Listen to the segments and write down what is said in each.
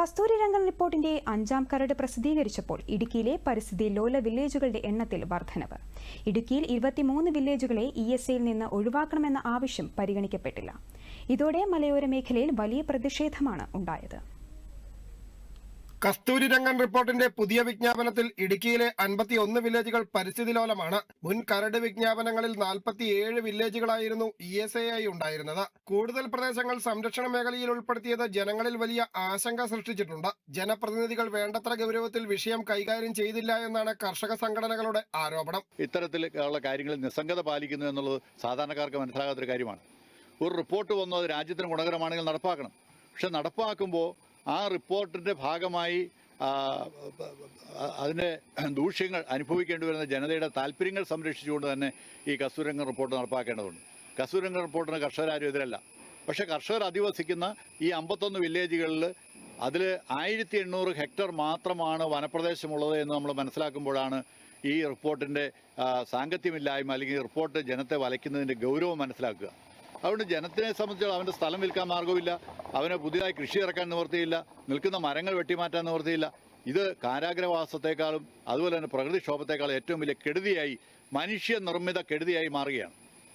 കസ്തൂരിരംഗൻ റിപ്പോർട്ടിന്റെ അഞ്ചാം കരട് പ്രസിദ്ധീകരിച്ചപ്പോൾ ഇടുക്കിയിലെ പരിസ്ഥിതി ലോല വില്ലേജുകളുടെ എണ്ണത്തിൽ വർധനവ്. ഇടുക്കിയിൽ ഇരുപത്തിമൂന്ന് വില്ലേജുകളെ ഇ എസ് എയിൽ നിന്ന് ഒഴിവാക്കണമെന്ന ആവശ്യം പരിഗണിക്കപ്പെട്ടില്ല. ഇതോടെ മലയോര മേഖലയിൽ വലിയ പ്രതിഷേധമാണ് ഉണ്ടായത്. കസ്തൂരിരംഗൻ റിപ്പോർട്ടിന്റെ പുതിയ വിജ്ഞാപനത്തിൽ ഇടുക്കിയിലെ അൻപത്തി ഒന്ന് വില്ലേജുകൾ പരിസ്ഥിതി ലോലമാണ്. മുൻ കരട് വിജ്ഞാപനങ്ങളിൽ നാൽപ്പത്തിയേഴ് വില്ലേജുകളായിരുന്നു ഇ എസ് എ ആയി ഉണ്ടായിരുന്നത്. കൂടുതൽ പ്രദേശങ്ങൾ സംരക്ഷണ മേഖലയിൽ ഉൾപ്പെടുത്തിയത് ജനങ്ങളിൽ വലിയ ആശങ്ക സൃഷ്ടിച്ചിട്ടുണ്ട്. ജനപ്രതിനിധികൾ വേണ്ടത്ര ഗൗരവത്തിൽ വിഷയം കൈകാര്യം ചെയ്തില്ല എന്നാണ് കർഷക സംഘടനകളുടെ ആരോപണം. ഇത്തരത്തിലുള്ള കാര്യങ്ങൾ നിസ്സംഗത പാലിക്കുന്നു എന്നുള്ളത് സാധാരണക്കാർക്ക് മനസ്സിലാകാത്തൊരു കാര്യമാണ്. ഒരു റിപ്പോർട്ട് വന്നു അത് രാജ്യത്തിന് ഗുണകരമാണെങ്കിൽ നടപ്പാക്കണം. പക്ഷെ നടപ്പാക്കുമ്പോൾ ആ റിപ്പോർട്ടിന്റെ ഭാഗമായി അതിന്റെ ദൂഷ്യങ്ങൾ അനുഭവിക്കേണ്ടി വരുന്ന ജനതയുടെ താല്പര്യങ്ങൾ സംരക്ഷിച്ചുകൊണ്ട് തന്നെ ഈ കസ്തൂരംഗൻ റിപ്പോർട്ട് നടപ്പാക്കേണ്ടതുണ്ട്. കസ്തൂരംഗൻ റിപ്പോർട്ടിന് കർഷകരാരും എതിരല്ല. പക്ഷേ കർഷകർ അധിവസിക്കുന്ന ഈ അമ്പത്തൊന്ന് വില്ലേജുകളിൽ അതിൽ ആയിരത്തി എണ്ണൂറ് ഹെക്ടർ മാത്രമാണ് വനപ്രദേശമുള്ളത് എന്ന് നമ്മൾ മനസ്സിലാക്കുമ്പോഴാണ് ഈ റിപ്പോർട്ടിന്റെ സാങ്കത്യമില്ലായ്മ അല്ലെങ്കിൽ റിപ്പോർട്ട് ജനത്തെ വലയ്ക്കുന്നതിന്റെ ഗൗരവം മനസ്സിലാക്കുക. അതുകൊണ്ട് ജനത്തിനെ സംബന്ധിച്ചോളം അവന്റെ സ്ഥലം വിൽക്കാൻ മാർഗമില്ല അവനെ പുതിയതായി കൃഷി ഇറക്കാൻ നിവൃത്തിയില്ല നിൽക്കുന്ന മരങ്ങൾ വെട്ടിമാറ്റാൻ നിവൃത്തിയില്ല ഇത് കാരാഗ്രഹവാസത്തെക്കാളും അതുപോലെ തന്നെ പ്രകൃതിക്ഷോഭത്തെക്കാളും ഏറ്റവും വലിയ കെടുതിയായി മനുഷ്യ നിർമ്മിത കെടുതിയായി മാറുകയാണ്.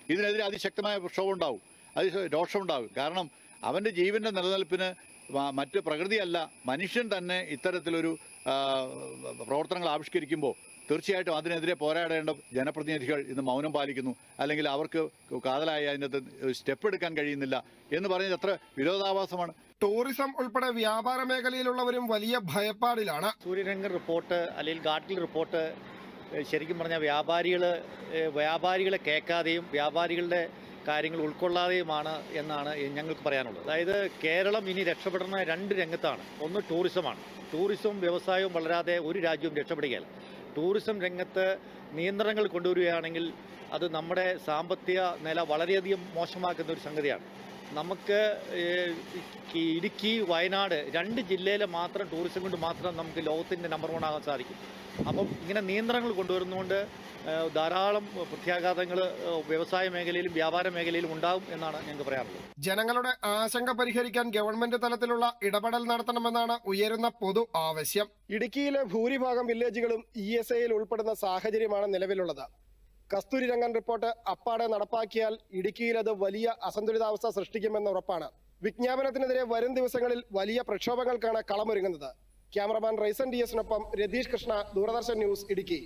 ഇതിനെതിരെ അതിശക്തമായ പ്രക്ഷോഭം ഉണ്ടാവും അത് രോഷമുണ്ടാകും കാരണം അവന്റെ ജീവന്റെ നിലനിൽപ്പിന് മറ്റ് പ്രകൃതിയല്ല. മനുഷ്യൻ തന്നെ ഇത്തരത്തിലൊരു പ്രവർത്തനങ്ങൾ ആവിഷ്കരിക്കുമ്പോൾ തീർച്ചയായിട്ടും അതിനെതിരെ പോരാടേണ്ട ജനപ്രതിനിധികൾ ഇന്ന് മൗനം പാലിക്കുന്നു. അല്ലെങ്കിൽ അവർക്ക് കാതലായി അതിനകത്ത് സ്റ്റെപ്പ് എടുക്കാൻ കഴിയുന്നില്ല എന്ന് പറയുന്നത് എത്ര വിരോധാഭാസമാണ്. ടൂറിസം ഉൾപ്പെടെ വ്യാപാര മേഖലയിലുള്ളവരും വലിയ ഭയപ്പാടിലാണ്. സൂര്യരംഗൻ റിപ്പോർട്ട് അല്ലെങ്കിൽ ഗാഡ്ഗിൽ റിപ്പോർട്ട് ശരിക്കും പറഞ്ഞാൽ വ്യാപാരികൾ വ്യാപാരികളെ കേൾക്കാതെയും വ്യാപാരികളുടെ കാര്യങ്ങൾ ഉൾക്കൊള്ളാതെയുമാണ് എന്നാണ് ഞങ്ങൾക്ക് പറയാനുള്ളത്. അതായത് കേരളം ഇനി രക്ഷപ്പെടുന്ന രണ്ട് രംഗത്താണ്. ഒന്ന് ടൂറിസമാണ് ടൂറിസവും വ്യവസായവും വളരാതെ ഒരു രാജ്യവും രക്ഷപ്പെടുകയില്ല. ടൂറിസം രംഗത്ത് നിയന്ത്രണങ്ങൾ കൊണ്ടുവരികയാണെങ്കിൽ അത് നമ്മുടെ സാമ്പത്തിക നില വളരെയധികം മോശമാക്കുന്ന ഒരു സംഗതിയാണ്. നമുക്ക് ഈ ഇടുക്കി വയനാട് രണ്ട് ജില്ലയിലെ മാത്രം ടൂറിസം കൊണ്ട് മാത്രം നമുക്ക് ലോകത്തിന്റെ നമ്പർ വൺ ആകാൻ സാധിക്കും. അപ്പം ഇങ്ങനെ നിയന്ത്രണങ്ങൾ കൊണ്ടുവരുന്നതുകൊണ്ട് ധാരാളം പ്രത്യാഘാതങ്ങൾ വ്യവസായ മേഖലയിലും വ്യാപാര മേഖലയിലും ഉണ്ടാകും എന്നാണ് ഞങ്ങൾക്ക് പറയാറുള്ളത് ജനങ്ങളുടെ ആശങ്ക പരിഹരിക്കാൻ ഗവൺമെന്റ് തലത്തിലുള്ള ഇടപെടൽ നടത്തണമെന്നാണ് ഉയരുന്ന പൊതു ആവശ്യം. ഇടുക്കിയിലെ ഭൂരിഭാഗം വില്ലേജുകളും ഇ എസ് ഐയിൽ ഉൾപ്പെടുന്ന സാഹചര്യമാണ് നിലവിലുള്ളത്. കസ്തൂരിരംഗൻ റിപ്പോർട്ട് അപ്പാടെ നടപ്പാക്കിയാൽ ഇടുക്കിയിൽ അത് വലിയ അസന്തുലിതാവസ്ഥ സൃഷ്ടിക്കുമെന്ന ഉറപ്പാണ്. വിജ്ഞാപനത്തിനെതിരെ വരും ദിവസങ്ങളിൽ വലിയ പ്രക്ഷോഭങ്ങൾക്കാണ് കളമൊരുങ്ങുന്നത്. ക്യാമറമാൻ റൈസൻ ഡി എസിനൊപ്പം രതീഷ് കൃഷ്ണ ദൂരദർശൻ ന്യൂസ് ഇടുക്കി.